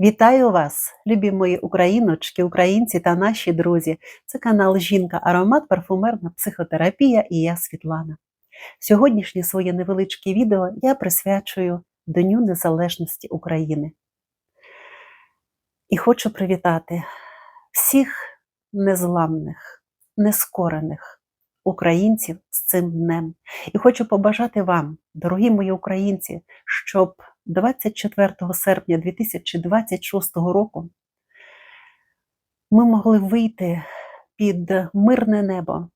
Вітаю вас, любі мої україночки, українці та наші друзі. Це канал Жінка Аромат, парфумерна психотерапія і я Світлана. Сьогоднішнє своє невеличке відео я присвячую Дню Незалежності України. І хочу привітати всіх незламних, нескорених українців з цим днем. І хочу побажати вам, дорогі мої українці, щоб 24 серпня 2026 року ми могли вийти під мирне небо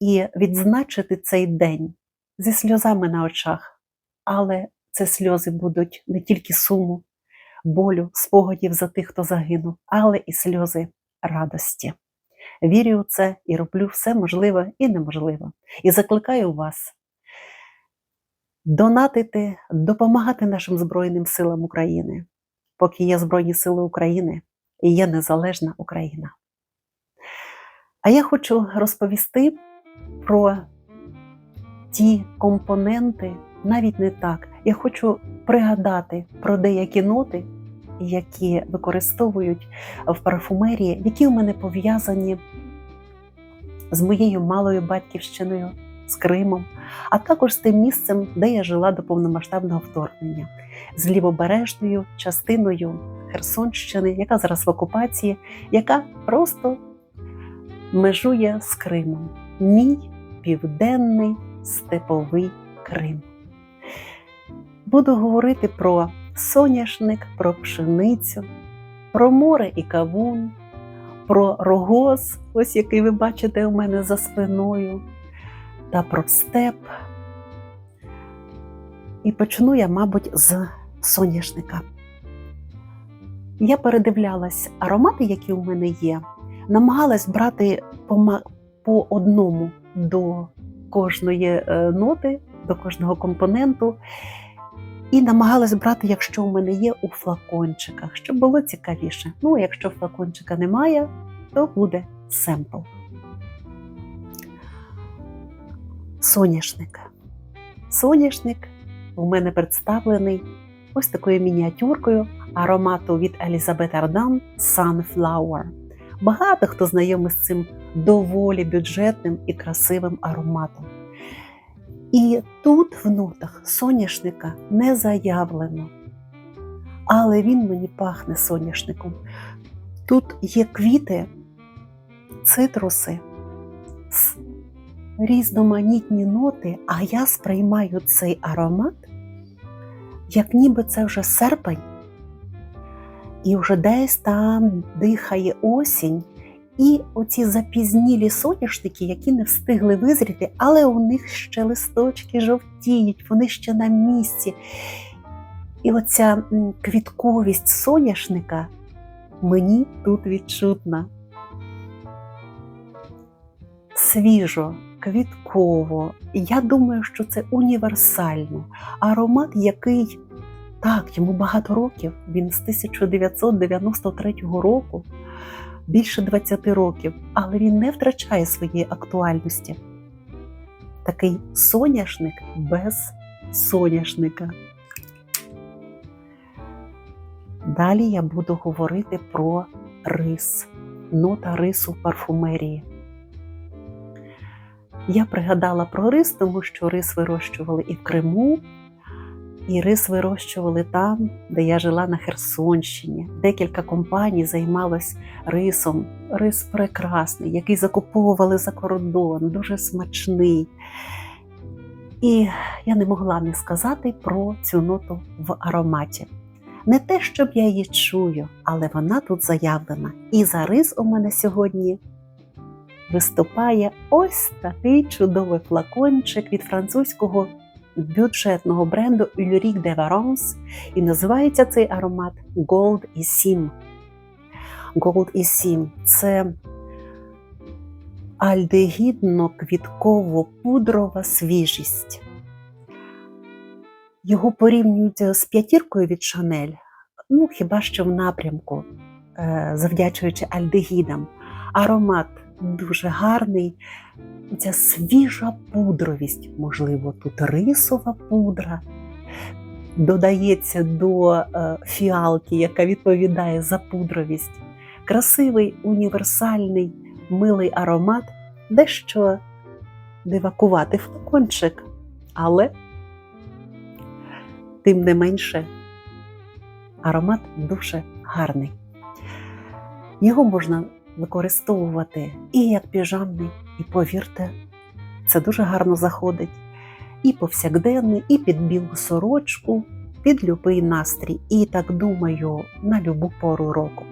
і відзначити цей день зі сльозами на очах. Але це сльози будуть не тільки суму, болю, спогадів за тих, хто загинув, але і сльози радості. Вірю у це і роблю все можливе і неможливе. І закликаю вас донатити, допомагати нашим Збройним силам України, поки є Збройні Сили України і є незалежна Україна. А я хочу розповісти про ті компоненти, навіть не так. Я хочу пригадати про деякі ноти, які використовують в парфумерії, які у мене пов'язані з моєю малою батьківщиною, з Кримом, а також з тим місцем, де я жила до повномасштабного вторгнення, з лівобережною частиною Херсонщини, яка зараз в окупації, яка просто межує з Кримом. Мій південний степовий Крим. Буду говорити про соняшник, про пшеницю, про море і кавун, про рогоз, ось який ви бачите у мене за спиною, та про степ. І почну я, мабуть, з соняшника. Я передивлялась аромати, які у мене є, намагалась брати по, одному до кожної е, ноти, до кожного компоненту. І намагалась брати, якщо у мене є у флакончиках, щоб було цікавіше. Ну, якщо флакончика немає, то буде семпл. Соняшник. Соняшник у мене представлений ось такою мініатюркою аромату від Елізабет Ардан Sunflower. Багато хто знайомий з цим доволі бюджетним і красивим ароматом. І тут в нотах соняшника не заявлено, але він мені пахне соняшником. Тут є квіти, цитруси, різноманітні ноти, а я сприймаю цей аромат, як ніби це вже серпень, і вже десь там дихає осінь. І оці запізнілі соняшники, які не встигли визріти, але у них ще листочки жовтіють, вони ще на місці. І оця квітковість соняшника мені тут відчутна. Свіжо, квітково. Я думаю, що це універсально. Аромат, який, так, йому багато років, він з 1993 року більше 20 років, але він не втрачає своєї актуальності. Такий соняшник без соняшника. Далі я буду говорити про рис, нота рису в парфумерії. Я пригадала про рис, тому що рис вирощували і в Криму, і рис вирощували там, де я жила на Херсонщині. Декілька компаній займалось рисом. Рис прекрасний, який закуповували за кордон, дуже смачний. І я не могла не сказати про цю ноту в ароматі. Не те, щоб я її чую, але вона тут заявлена. І за рис у мене сьогодні виступає ось такий чудовий флакончик від французького бюджетного бренду Ulric de Varence і називається цей аромат Gold і Sim. Gold і Sim – це альдегідно-квітково-пудрова свіжість. Його порівнюють з п'ятіркою від Шанель, ну хіба що в напрямку, завдячуючи альдегідам. Аромат дуже гарний, ця свіжа пудровість, можливо, тут рисова пудра. додається до е, фіалки, яка відповідає за пудровість. Красивий, універсальний, милий аромат, дещо дивакувати флакончик, але тим не менше аромат дуже гарний. Його можна використовувати і як піжамний, і повірте, це дуже гарно заходить. І повсякденний, і під білу сорочку, під любий настрій. І так думаю, на любу пору року.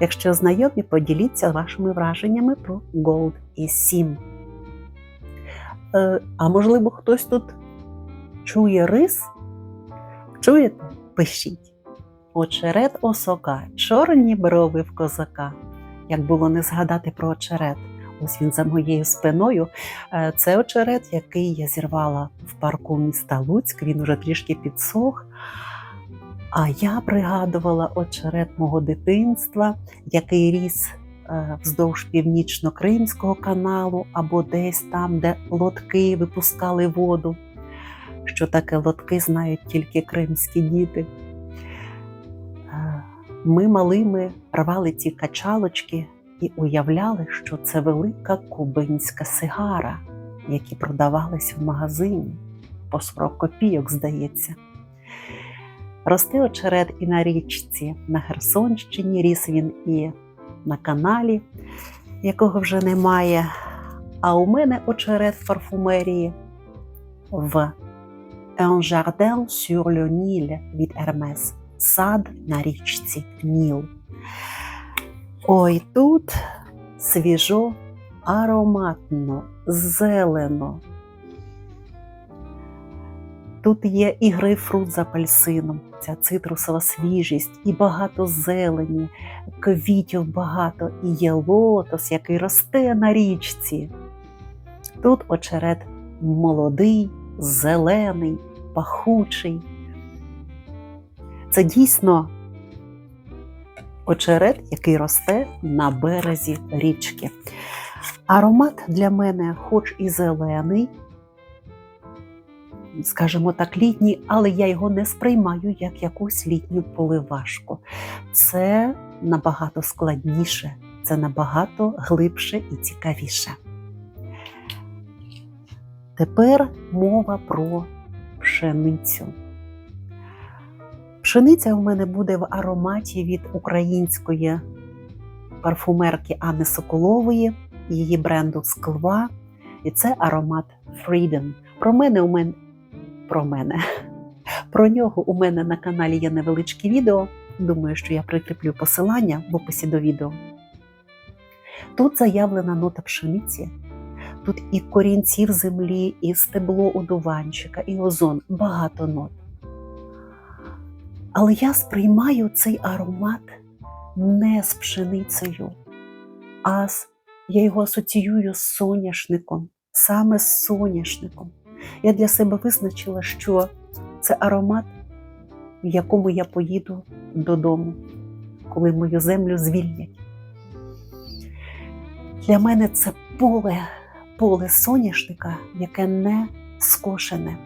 Якщо знайомі, поділіться вашими враженнями про Gold і 7. Е, а можливо, хтось тут чує рис? Чуєте? Пишіть. Очерет осока, чорні брови в козака. Як було не згадати про очерет. Ось він за моєю спиною. Е, Це очерет, який я зірвала в парку міста Луцьк. Він уже трішки підсох. А я пригадувала очерет мого дитинства, який ріс е, вздовж північно-кримського каналу або десь там, де лотки випускали воду. Що таке лотки знають тільки кримські діти. Ми малими рвали ці качалочки і уявляли, що це велика кубинська сигара, які продавались в магазині по 40 копійок, здається. Росте очерет і на річці на Херсонщині, ріс він і на каналі, якого вже немає. А у мене очерет в парфумерії в Un jardin sur le Nil від Hermès. Сад на річці Ніл. Ой, тут свіжо, ароматно, зелено. Тут є і грейпфрут з апельсином, ця цитрусова свіжість, і багато зелені, квітів багато, і є лотос, який росте на річці. Тут очерет молодий, зелений, пахучий. Це дійсно очерет, який росте на березі річки. Аромат для мене, хоч і зелений, скажімо так, літній, але я його не сприймаю як якусь літню поливашку. Це набагато складніше, це набагато глибше і цікавіше. Тепер мова про пшеницю. Пшениця у мене буде в ароматі від української парфумерки Анни Соколової, її бренду Склва. І це аромат Freedom. Про мене у мене про мене. Про нього у мене на каналі є невеличке відео. Думаю, що я прикріплю посилання в описі до відео. Тут заявлена нота пшениці. Тут і корінців землі, і стебло одуванчика, і озон, багато нот. Але я сприймаю цей аромат не з пшеницею, а з, я його асоціюю з соняшником, саме з соняшником. Я для себе визначила, що це аромат, в якому я поїду додому, коли мою землю звільнять. Для мене це поле, поле соняшника, яке не скошене.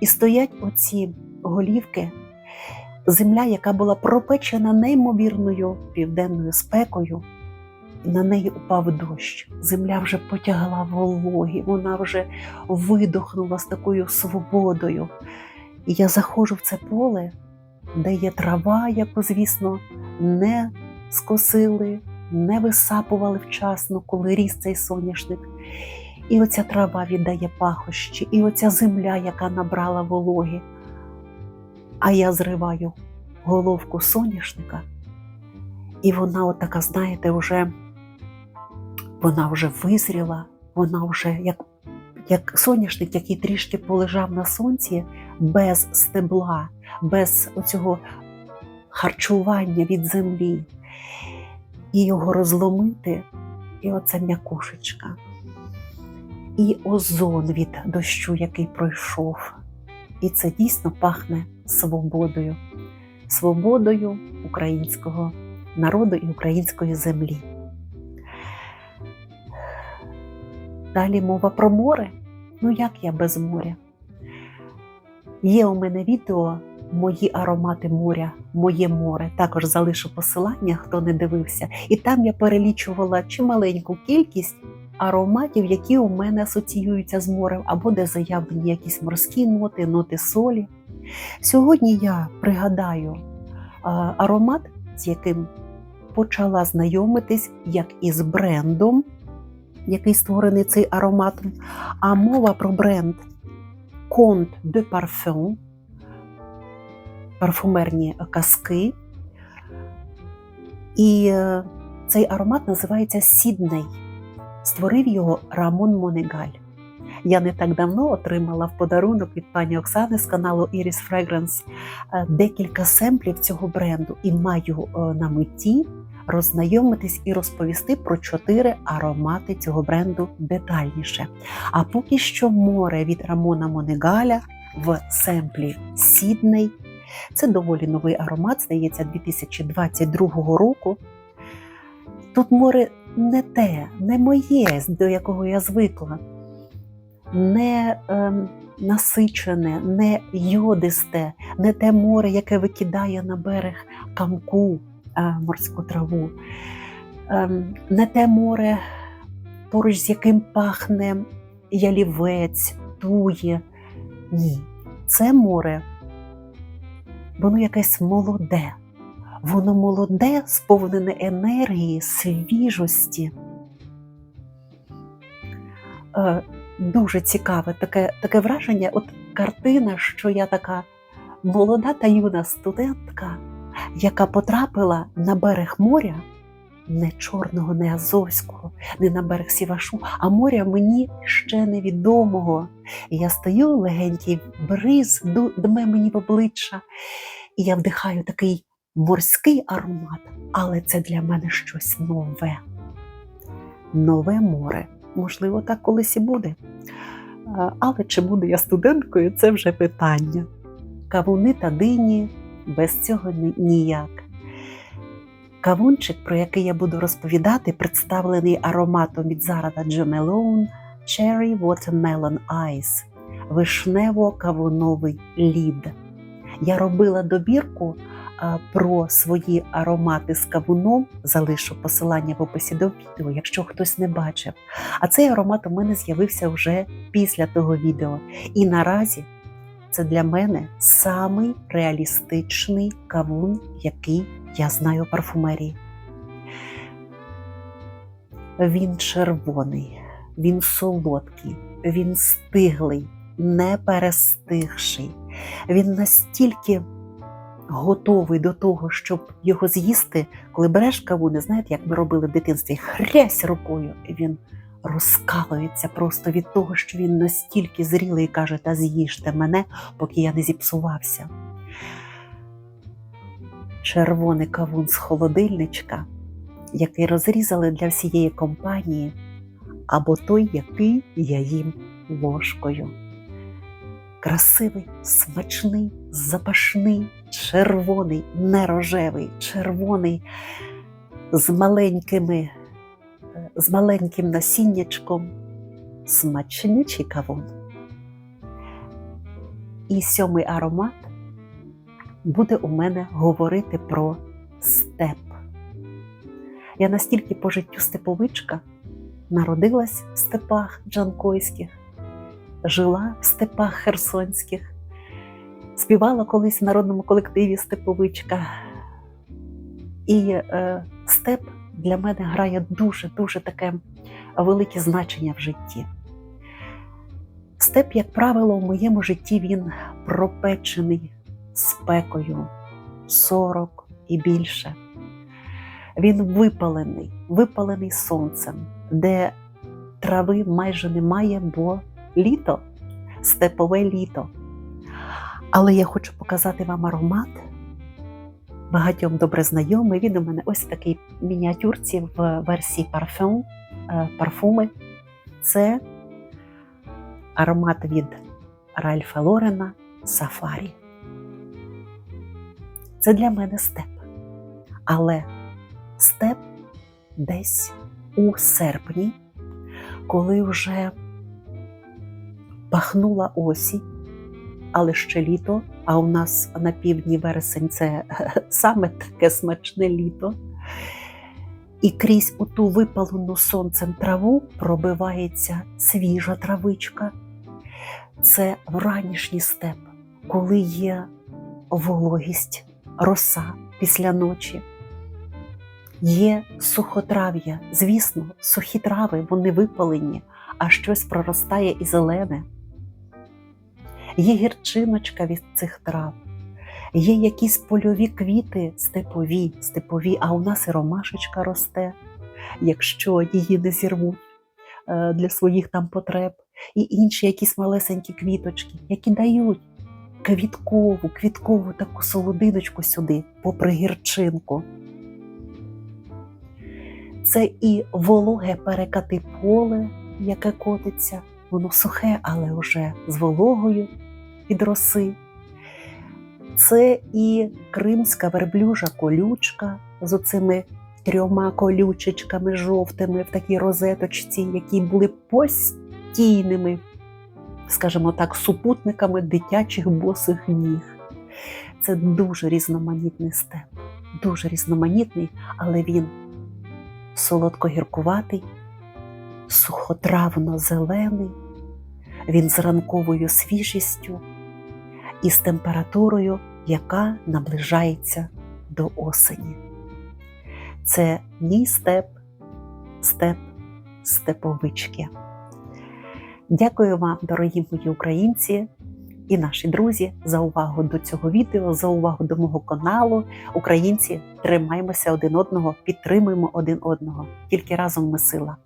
І стоять оці голівки, земля, яка була пропечена неймовірною південною спекою. На неї упав дощ. Земля вже потягла вологі, вона вже видохнула з такою свободою. І я заходжу в це поле, де є трава, яку, звісно, не скосили, не висапували вчасно, коли ріс цей соняшник. І оця трава віддає пахощі, і оця земля, яка набрала вологі. А я зриваю головку соняшника, і вона, отака, знаєте, вже вона вже визріла, вона вже як як соняшник, який трішки полежав на сонці без стебла, без оцього харчування від землі, і його розломити, і оця м'якушечка, і озон від дощу, який пройшов. І це дійсно пахне свободою, свободою українського народу і української землі. Далі мова про море. Ну як я без моря? Є у мене відео Мої аромати моря, моє море. Також залишу посилання, хто не дивився. І там я перелічувала чималеньку кількість ароматів, які у мене асоціюються з морем, або де заявлені якісь морські ноти, ноти солі. Сьогодні я пригадаю аромат, з яким почала знайомитись, як із брендом, який створений цей ароматом. А мова про бренд Conte de Parfum, парфумерні казки. І е, цей аромат називається Сідней. Створив його Рамон Монегаль. Я не так давно отримала в подарунок від пані Оксани з каналу Iris Fragrance е, декілька семплів цього бренду і маю е, на меті роззнайомитись і розповісти про чотири аромати цього бренду детальніше. А поки що море від Рамона Монегаля в семплі Сідней. Це доволі новий аромат, здається, 2022 року. Тут море не те, не моє, до якого я звикла, не е, насичене, не йодисте, не те море, яке викидає на берег камку е, морську траву, е, не те море, поруч з яким пахне ялівець, тує. Ні, це море. Воно якесь молоде, воно молоде, сповнене енергії, свіжості. Дуже цікаве таке таке враження, от картина, що я така молода та юна студентка, яка потрапила на берег моря, не чорного, не азовського, не на берег Сівашу, а моря мені ще невідомого. Я стою легенький бриз, дме мені в обличчя, і я вдихаю такий морський аромат, але це для мене щось нове. Нове море. Можливо, так колись і буде. Але чи буду я студенткою, це вже питання. Кавуни та дині без цього ніяк. Кавунчик, про який я буду розповідати, представлений ароматом від Zara Jo Malone Cherry Watermelon Ice, вишнево-кавуновий лід. Я робила добірку про свої аромати з кавуном, залишу посилання в описі до відео, якщо хтось не бачив. А цей аромат у мене з'явився вже після того відео. І наразі це для мене самий реалістичний кавун, який я знаю у парфумерії. Він червоний, він солодкий, він стиглий, не перестигший. Він настільки готовий до того, щоб його з'їсти, коли береш кавуни, знаєте, як ми робили в дитинстві, хрясь рукою, і він розкалується просто від того, що він настільки зрілий і каже, та з'їжте мене, поки я не зіпсувався. Червоний кавун з холодильничка, який розрізали для всієї компанії, або той, який я їм ложкою. Красивий, смачний, запашний, червоний, не рожевий, червоний, з маленькими, з маленьким насіннячком, смачнючий кавун. І сьомий аромат буде у мене говорити про степ. Я настільки по життю степовичка народилась в степах джанкойських, жила в степах херсонських, співала колись в народному колективі Степовичка. І е, степ для мене грає дуже-дуже таке велике значення в житті. Степ, як правило, у моєму житті він пропечений спекою 40 і більше. Він випалений, випалений сонцем, де трави майже немає, бо літо, степове літо. Але я хочу показати вам аромат. Багатьом добре знайомий. Він у мене ось в такій мініатюрці в версії парфюм, парфуми. Це аромат від Ральфа Лорена Сафарі. Це для мене степ. Але степ десь у серпні, коли вже пахнула осінь, але ще літо. А у нас на півдні вересень це саме таке смачне літо. І крізь у ту випалену сонцем траву пробивається свіжа травичка. Це вранішній степ, коли є вологість, роса після ночі. Є сухотрав'я, звісно, сухі трави, вони випалені, а щось проростає і зелене. Є гірчиночка від цих трав, є якісь польові квіти степові, степові, а у нас і ромашечка росте, якщо її не зірвуть е, для своїх там потреб, і інші якісь малесенькі квіточки, які дають квіткову, квіткову таку солодиночку сюди, попри гірчинку. Це і вологе перекати поле, яке котиться, воно сухе, але вже з вологою від роси. Це і кримська верблюжа колючка з оцими трьома колючечками жовтими в такій розеточці, які були постійними, скажімо так, супутниками дитячих босих ніг. Це дуже різноманітний степ, дуже різноманітний, але він солодко-гіркуватий, сухотравно-зелений, він з ранковою свіжістю і з температурою, яка наближається до осені. Це мій степ, степ степовички. Дякую вам, дорогі мої українці і наші друзі, за увагу до цього відео, за увагу до мого каналу. Українці, тримаємося один одного, підтримуємо один одного. Тільки разом ми сила.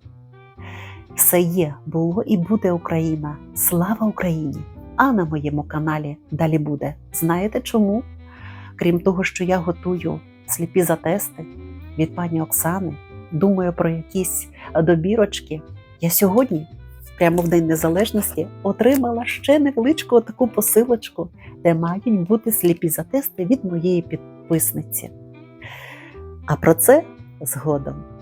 Все є, було і буде Україна. Слава Україні! А на моєму каналі далі буде. Знаєте чому? Крім того, що я готую сліпі затести від пані Оксани, думаю про якісь добірочки. Я сьогодні, прямо в День Незалежності, отримала ще невеличку таку посилочку, де мають бути сліпі затести від моєї підписниці. А про це згодом.